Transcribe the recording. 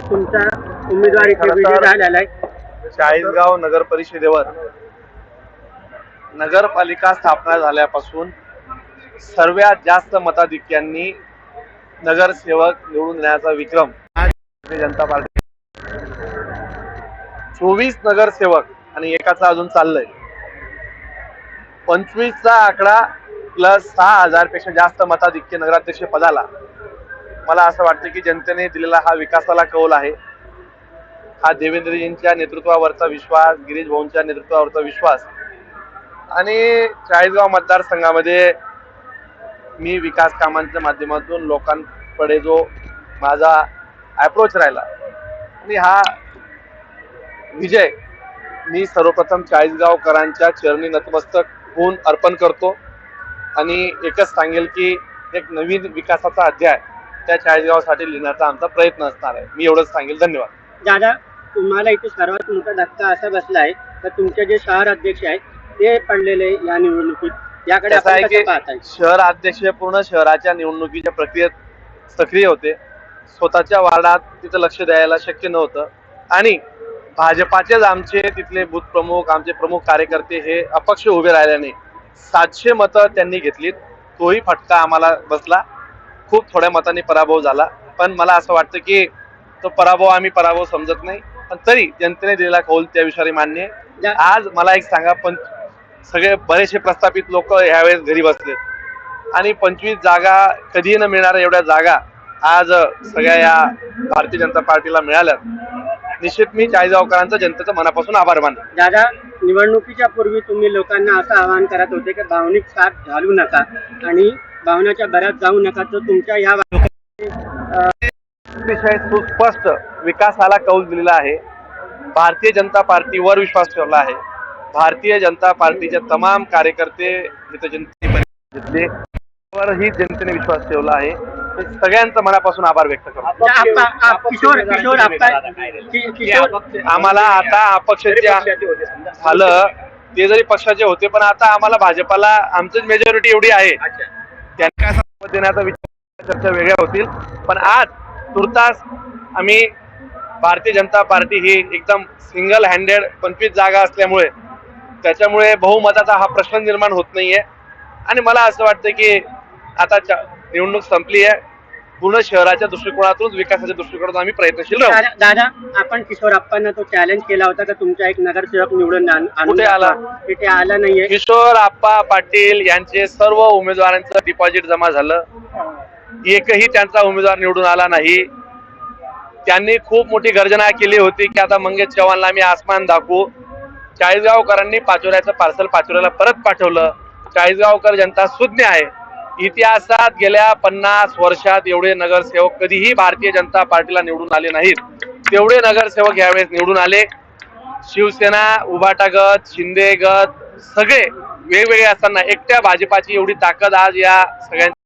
तुमचा उमेदवारीचा विजय झालेला आहे चाळीसगाव नगर परिषदेवर नगरपालिका स्थापना झाल्यापासून सर्वात जास्त मताधिक्यांनी नगरसेवक निवडून देण्याचा विक्रम भारतीय जनता पार्टी. चोवीस नगरसेवक आणि एकाचा अजून चाललंय. पंचवीसचा आकडा प्लस सहा हजारपेक्षा जास्त मताधिक्य नगराध्यक्ष पदाला. मला असं वाटतं की जनतेने दिलेला हा विकासाला कौल आहे. हा देवेंद्रजींच्या नेतृत्वावरचा विश्वास गिरीश भाऊंच्या नेतृत्वावरचा विश्वास आणि चाळीसगाव मतदारसंघामध्ये मी विकास कामांच्या माध्यमातून लोकांकडे जो माझा अप्रोच राहिला आणि हा विजय मी सर्वप्रथम चाळीसगावकरांच्या चरणी नतमस्तक होऊन अर्पण करतो. आणि एकच सांगेल की एक नवीन विकासाचा अध्याय त्या चाळीसगावसाठी लिहिण्याचा आमचा प्रयत्न असणार आहे. मी एवढंच सांगेल. धन्यवाद. दादा तुम्हाला इथे सर्वात मोठा धक्का असा बसला आहे तर तुमचे जे शहर अध्यक्ष आहेत ते पडलेले या निवडणुकीत? याकडे शहर अध्यक्ष पूर्ण शहराच्या निवडणुकीच्या प्रक्रियेत सक्रिय होते. स्वतःच्या वार्डात तिथं लक्ष द्यायला शक्य नव्हतं. आणि भाजपाचेच आमचे तिथले बूथ प्रमुख आमचे प्रमुख कार्यकर्ते हे अपक्ष उभे राहिल्याने सातशे मतं त्यांनी घेतलीत. तोही फटका आम्हाला बसला. खूप थोड्या मतांनी पराभव झाला. पण मला असं वाटतं की तो पराभव आम्ही पराभव समजत नाही. पण तरी जनतेने दिलेला कौल त्या विषयावर मान्य आहे. आज मला एक सांगा पण सगळे बरेचसे प्रस्थापित लोक ह्यावेळेस घरी बसलेत आणि पंचवीस जागा कधीही न मिळणाऱ्या एवढ्या जागा आज सगळ्या या भारतीय जनता पार्टीला मिळाल्यात. निश्चित मी चाळीसगावकरांचं जनतेचं मनापासून आभार मानतो. दादा निवडणुकीच्या पूर्वी तुम्ही लोकांना असं आवाहन करत होते की भावनिक साथ घालू नका आणि भावनाच्या भरात जाऊ नका. तर तुमच्या ह्या अतिशय सुस्पष्ट विकासाला कौल दिलेला आहे. भारतीय जनता पार्टीवर विश्वास ठेवला आहे. भारतीय जनता पार्टीचे तमाम कार्यकर्ते जनतेने जनतेने विश्वास ठेवला आहे. मी सगळ्यांचं मनापासून आभार व्यक्त करतो. आप- किशोर किशोर आप्पा कि- किशोर आम्हाला आता अपक्षाचे झालं. ते जरी पक्षाचे होते पण आता आम्हाला भाजपाला आमचीच मेजॉरिटी एवढी आहे. त्यांना काय देण्याचा विचार चर्चा वेगळ्या होतील. पण आज तुर्तास आम्ही भारतीय जनता पार्टी ही एकदम सिंगल हँडेड पंचवीस जागा असल्यामुळे त्याच्यामुळे बहुमताचा हा प्रश्न निर्माण होत नाहीये. आणि मला असं वाटतं की आता चा- निवडणूक संपली आहे. पूर्ण शहराच्या दृष्टिकोनातून विकासाच्या दृष्टिकोनातून आम्ही प्रयत्नशील राहू. दादा आपण किशोर आप्पांना तो चॅलेंज केला होता का तुमचा एक नगरसेवक निवडून कुठे आला? तिथे आला नाहीये. किशोर आप्पा पाटील यांचे सर्व उमेदवारांचं डिपॉझिट जमा झालं. एकही त्यांचा उमेदवार निवडून आला नाही. त्यांनी खूप मोठी गर्जना केली होती की आता मंगेश चव्हाणला आम्ही आसमान दाखवू. चाळीसगावकरांनी पाचोऱ्याचं पार्सल पाचोऱ्याला परत पाठवलं. चाळीसगावकर जनता सुज्ञ आहे. इतिहासात गेल्या पन्नास वर्षात एवढे नगरसेवक कधीही भारतीय जनता पार्टीला निवडून आले नाहीत. तेवढे नगरसेवक यावेळेस निवडून आले. शिवसेना उभाटा गट शिंदे गट सगळे वेगवेगळे असताना एकट्या भाजपाची एवढी ताकद आज या सगळ्यांच्या